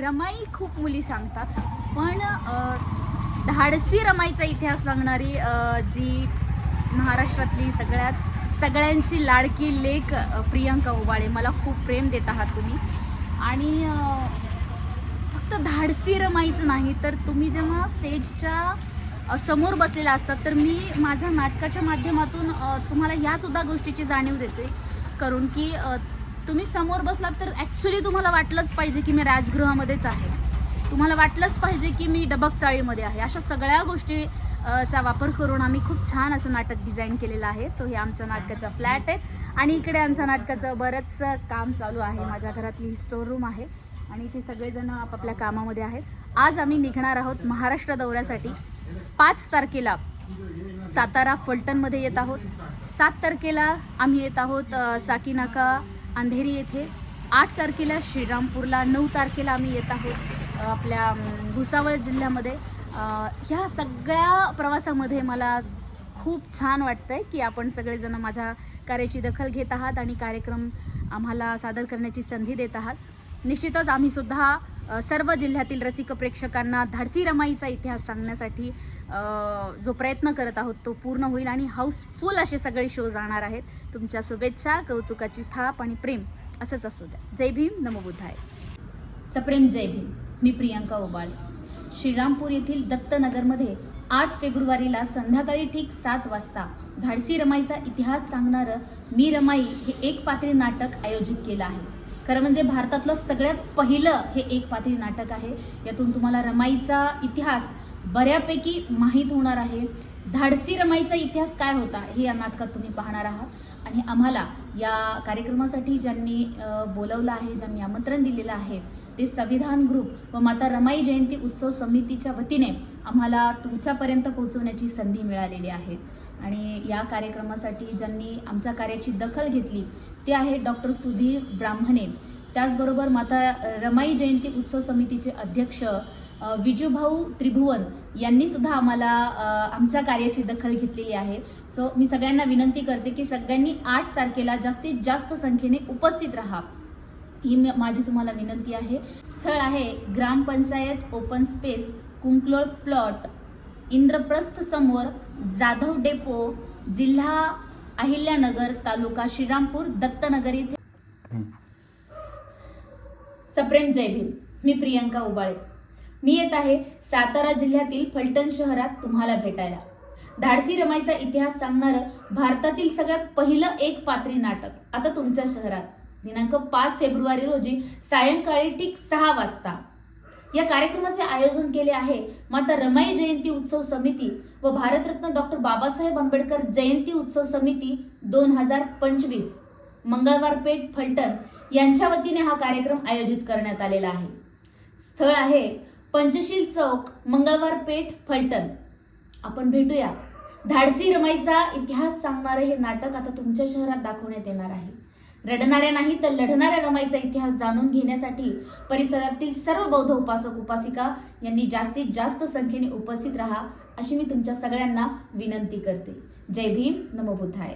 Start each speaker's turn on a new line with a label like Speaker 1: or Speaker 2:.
Speaker 1: रमाई खूप मुली सांगतात. पण धाडसी रमाईचा इतिहास सांगणारी जी महाराष्ट्रातली सगळ्यात सगळ्यांची लाडकी लेख प्रियंका उबाळे मला खूप प्रेम देत आहात तुम्ही. आणि फक्त धाडसी रमाईचं नाही तर तुम्ही जेव्हा स्टेजच्या समोर बसलेला असतात तर मी माझ्या नाटकाच्या माध्यमातून तुम्हाला यासुद्धा गोष्टीची जाणीव देते. करून की तुम्ही समोर बसलात तर ॲक्च्युली तुम्हाला वाटलंच पाहिजे की मी राजगृहामध्येच आहे. तुम्हाला वाटलंच पाहिजे की मी डबक चाळीमध्ये आहे. अशा सगळ्या गोष्टी चा वापर करून आम्ही खूप छान असं नाटक डिझाईन केलेलं आहे. सो हे आमचं नाटकाचा फ्लॅट आहे. आणि इकडे आमच्या नाटकाचं बरंचसं काम चालू आहे. माझ्या घरातली स्टोर रूम आहे. आणि इथे सगळेजण आपापल्या कामामध्ये आहेत. आज आम्ही निघणार आहोत महाराष्ट्र दौऱ्यासाठी. पाच तारखेला सातारा फलटणमध्ये येत आहोत. सात तारखेला आम्ही येत आहोत साकीनाका अंधेरी येथे. आठ तारखेला श्रीरामपूरला नऊ तारखेला आम्ही येत आहोत आपल्या भुसावळ जिल्ह्यामध्ये. ह्या सगळ्या प्रवासामध्ये मला खूप छान वाटतंय की आपण सगळेजण माझ्या कार्याची दखल घेत आहात आणि कार्यक्रम आम्हाला सादर करण्याची संधी देत आहात. निश्चितच आम्हीसुद्धा सर्व जिल्ह्यातील रसिक प्रेक्षकांना धाडसी रमाईचा इतिहास सांगण्यासाठी जो प्रयत्न करत आहोत तो पूर्ण होईल आणि हाऊसफुल असे सगळे शो जाणार आहेत. तुमच्या शुभेच्छा कौतुकाची थाप आणि प्रेम असंच असू द्या. जय भीम नमबुद्धाय. सप्रेम जय भीम. मी प्रियांका ओबाळे. श्रीरामपूर येथील दत्तनगरमध्ये आठ फेब्रुवारीला संध्याकाळी ठीक सात वाजता धाडसी रमाईचा इतिहास सांगणारं मी रमाई हे एक पात्री नाटक आयोजित केलं आहे. खरं म्हणजे भारतातलं सगळ्यात पहिलं हे एक पातळी नाटक आहे. यातून तुम्हाला रमाईचा इतिहास बऱ्यापैकी माहीत होणार आहे. धाडसी रमाईचा इतिहास काय होता हे या नाटकात तुम्ही पाहणार आहात. आणि आम्हाला या कार्यक्रमासाठी ज्यांनी बोलवलं आहे ज्यांनी आमंत्रण दिलेलं आहे ते संविधान ग्रुप व माता रमाई जयंती उत्सव समितीच्या वतीने आम्हाला तुमच्यापर्यंत पोहोचवण्याची संधी मिळालेली आहे. आणि या कार्यक्रमासाठी ज्यांनी आमच्या कार्याची दखल घेतली ते आहे डॉक्टर सुधीर ब्राह्मणे. त्याचबरोबर माता रमाई जयंती उत्सव समितीचे अध्यक्ष विजूभाऊ त्रिभुवन यांनी सुद्धा आम्हाला आमच्या कार्याची दखल घेतलेली आहे. सो मी सगळ्यांना विनंती करते की सगळ्यांनी आठ तारखेला जास्तीत जास्त संख्येने उपस्थित राहा. ही माझी तुम्हाला विनंती आहे. स्थळ आहे ग्रामपंचायत open space Kunkalol plot Indraprastha समोर जाधव डेपो जिल्हा अहिल्यानगर तालुका श्रीरामपूर दत्तनगर येथे सप्रेम जय भीम. मी प्रियंका उबाळे. मी येत आहे सातारा जिल्ह्यातील फलटण शहरात तुम्हाला भेटायला. धाडसी रमाईचा इतिहास सांगणारं भारतातील सगळ्यात पहिलं एक पात्री नाटक आता तुमच्या शहरात. दिनांक पाच फेब्रुवारी रोजी सायंकाळी ठीक सहा वाजता. या कार्यक्रमाचे आयोजन केले आहे माता रमाई जयंती उत्सव समिती व भारतरत्न डॉक्टर बाबासाहेब आंबेडकर जयंती उत्सव समिती दोन हजार पंचवीस. मंगळवार पेठ फलटण यांच्या वतीने हा कार्यक्रम आयोजित करण्यात आलेला आहे. स्थळ आहे पंचशील चौक मंगळवार पेठ फलटण. आपण भेटूया. धाडसी रमाईचा इतिहास सांगणारे हे नाटक आता तुमच्या शहरात दाखवण्यात येणार आहे. रडणाऱ्या नाही तर लढणाऱ्या रमाईचा इतिहास जाणून घेण्यासाठी परिसरातील सर्व बौद्ध उपासक उपासिका यांनी जास्तीत जास्त संख्येने उपस्थित राहा अशी मी तुमच्या सगळ्यांना विनंती करते. जय भीम नमो बुद्धाय.